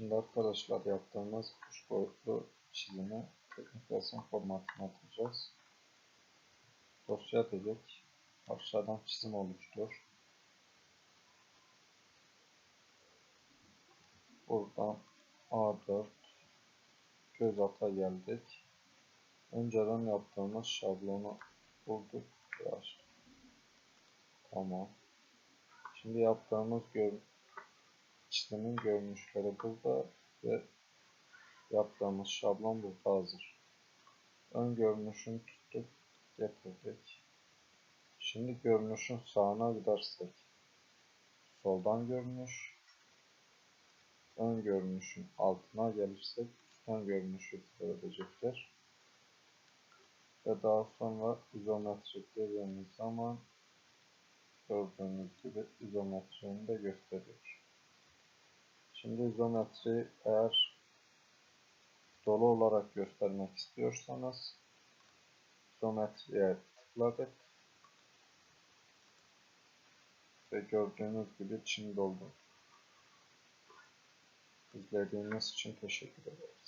Şimdi arkadaşlar yaptığımız üç boyutlu çizimi teknik resim formatına atacağız. Dosya dedik. Aşağıdan çizim oluştur. Buradan A4 göz ata geldik. Önceden yaptığımız şablonu bulduk açtık. Tamam. Şimdi yaptığımız gör çizimin görünüşleri burada ve yaptığımız şablon burada hazır. Ön görünüşünü tuttuk, getirdik. Şimdi görünüşün sağına gidersek soldan görünüş, ön görünüşün altına gelirsek ön görünüşü görecekler. Ve daha sonra izometrik dediğimiz zaman gördüğünüz gibi izometriğini de gösteriyor. Şimdi izometri eğer dolu olarak göstermek istiyorsanız izometriye tıkladık ve gördüğünüz gibi Çin doldu. İzlediğiniz için teşekkür ederiz.